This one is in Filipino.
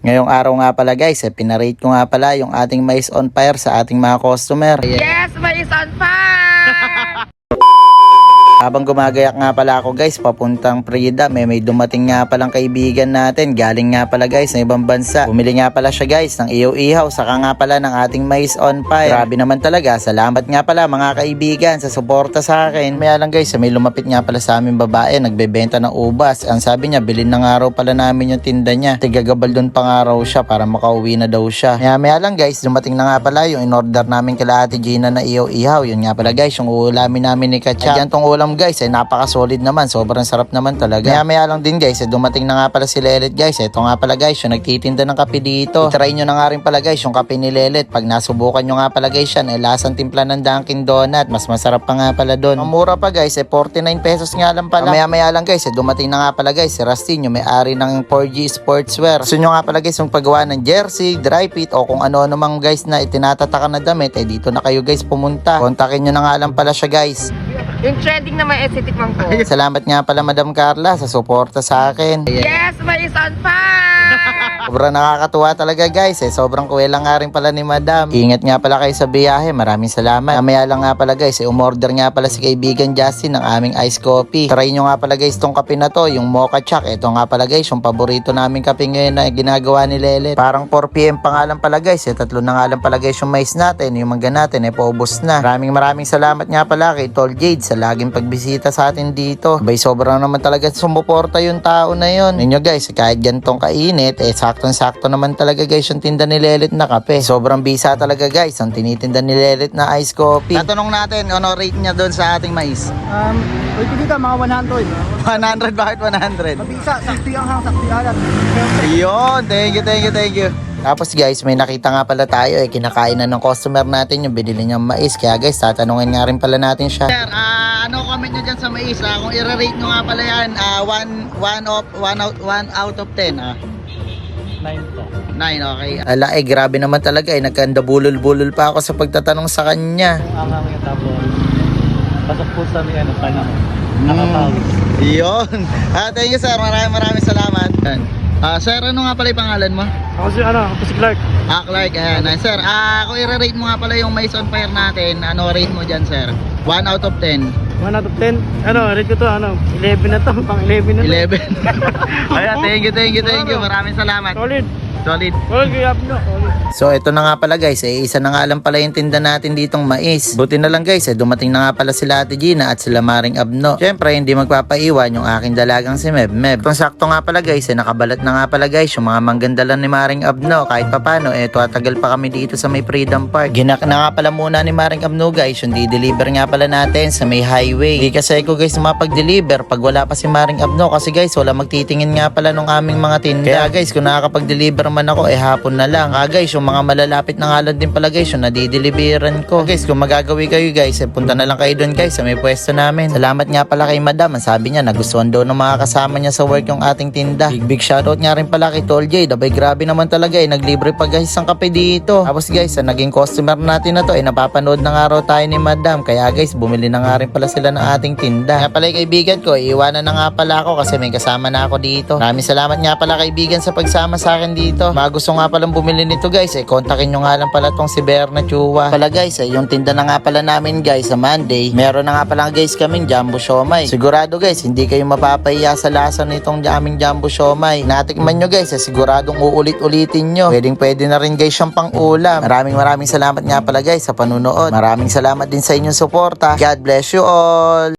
Ngayong araw nga pala guys, eh, pinarate ko nga pala yung ating mais on fire sa ating mga customer. Yes, may on fire! Habang gumagayak nga pala ako guys, papuntang Prida, may may dumating nga palang kaibigan natin. Galing nga pala guys ng ibang bansa. Bumili nga pala siya guys ng iyo-ihaw, saka nga pala ng ating mais on fire. Grabe naman talaga, salamat nga pala mga kaibigan sa suporta sa akin. Maya lang guys, may lumapit nga pala sa amin babae, nagbebenta ng ubas. Ang sabi niya, bilhin na nga raw pala namin yung tinda niya. Tigagabal doon pa nga raw siya para makauwi na daw siya. Maya maya lang guys, dumating na nga pala yung in-order namin kila Ate Gina na iyo-ihaw. Yun nga pala guys, yung uulamin namin ni Katya. Ayan tong ulam guys, ay napaka-solid naman. Sobrang sarap naman talaga. Maya maya lang din guys, eh, dumating na nga pala si Lelet guys. Ito nga pala guys, yung nagtitinda ng kape dito. I-try nyo na nga rin pala guys, yung kape ni Lelet. Pag nasubukan nyo nga pala guys yan, eh, lasang timpla ng Dunkin Donut. Mas masarap pa nga pala doon. Mura pa guys, eh, 49 pesos nga lang pala. Maya maya lang guys, eh, dumating na nga pala guys, si Rustin, yung may-ari ng 4G Sportswear. Gusto nyo nga pala guys, yung paggawa ng jersey, dry fit, o kung ano-ano mang guys na itinatatakan na damit, eh dito na kayo guys pumunta. Kontakin nyo na nga lang pala siya guys. Yung trending na may estetic mang ko. Salamat nga pala Madam Carla sa suporta sa akin. Yes, may on fire! Sobrang nakakatuwa talaga guys eh. Sobrang kuwela nga rin pala ni Madam. Ingat nga pala kayo sa biyahe. Maraming salamat. Mamaya lang nga pala guys eh. Umorder nga pala si kaibigan Justin ng aming iced coffee. Try nyo nga pala guys tong kape na to. Yung mocha choc. Ito nga pala guys yung paborito namin kape ngayon na ginagawa ni Lelet. Parang 4pm pa nga lang pala guys eh. Tatlo na nga lang pala guys yung mais natin. Yung mangga natin eh paubos na. Maraming maraming salamat nga pala kay Tol Jade sa laging pagbisita sa atin dito. Bay sobrang naman talaga sumuporta yung tao na yon. Ninyo guys, kahit gantong kainit, eh saktong-sakto naman talaga guys yung tinda ni Lelit na kape. Sobrang bisa talaga guys ang tinitinda ni Lelit na iced coffee. Tatanong natin, ano rate niya doon sa ating mais? Um, pwede dito mga 100. 100, bakit 100? Mabisa, sakti ang hang, sakti alat. Ayun, thank you, thank you, thank you. Tapos guys, may nakita nga pala tayo eh, kinakain na ng customer natin yung binili niyang mais. Kaya guys, tatanungin nga rin pala natin siya. Sir, ah, ano comment niyo dyan sa mais? Ah, kung i-rate nyo nga pala yan, 1 1 of 1 out 1 out of 10 ah. 9 po. 9, okay. Ala eh, grabe naman talaga eh. Nagkanda bulol-bulol pa ako sa pagtatanong sa kanya. Ang hang yung tapos. Pasok po sa may ano, panahon. Nakapawis. Yun. Ah, thank you sir. Maraming maraming salamat. Ah, sir, ano nga pala yung pangalan mo? Ako si ano, ako si Clark. Ah, Clark, ayan. Ah, sir, ah, kung i-rate mo nga pala yung mais on fire natin, ano rate mo dyan, sir? 1 out of 10. 1 out of 10. Ano, rate ko to, ano, 11 na to, pang 11 na to. 11. ayan, thank you, thank you, thank you. Maraming salamat. Solid. Solid. Solid, no, solid. So ito na nga pala guys, eh, isa na nga lang pala yung tinda natin ditong mais. Buti na lang guys, eh, dumating na nga pala sila Ate Gina at sila Maring Abno. Siyempre, hindi magpapaiwan yung aking dalagang si Meb Meb. Kung sakto nga pala guys, eh, nakabalat na nga pala guys yung mga manggandalan ni Maring Abno. Kahit papano, eh, tuwatagal pa kami dito sa may Freedom Park. Ginak na nga pala muna ni Maring Abno guys, yung di-deliver nga pala natin sa may highway. Hindi kasi ko guys mapag-deliver pag wala pa si Maring Abno kasi guys, wala magtitingin nga pala nung aming mga tinda. Kaya guys, kung nakakapag-deliver man ako, eh hapon na lang. Ah guys, yung mga malalapit na ngalan din pala guys, yung nadideliveran ko. Guys, kung magagawi kayo guys, eh, punta na lang kayo doon guys sa may pwesto namin. Salamat nga pala kay madam. Ang sabi niya, nagustuhan daw ng mga kasama niya sa work yung ating tinda. Big big shoutout nga rin pala kay Tol J. Dabay grabe naman talaga eh, naglibre pa guys ang kape dito. Tapos guys, sa naging customer natin na to, eh napapanood na nga raw tayo ni madam. Kaya guys, bumili na nga rin pala sila ng ating tinda. Kaya pala kaibigan ko, iiwanan na nga pala ako kasi may kasama na ako dito. Maraming salamat nga pala kaibigan sa pagsama sa akin dito. Mga gusto nga palang bumili nito guys, eh kontakin nyo nga lang pala tong si Berna Chua. Pala guys, eh, yung tinda na nga pala namin guys sa Monday, meron na nga pala guys kaming jumbo siomay. Sigurado guys, hindi kayo mapapahiya sa lasa nitong aming jumbo siomay. Natikman nyo guys, eh, siguradong uulit-ulitin nyo. Pwedeng pwede na rin guys siyang pang ulam. Maraming maraming salamat nga pala guys sa panunood. Maraming salamat din sa inyong suporta. God bless you all.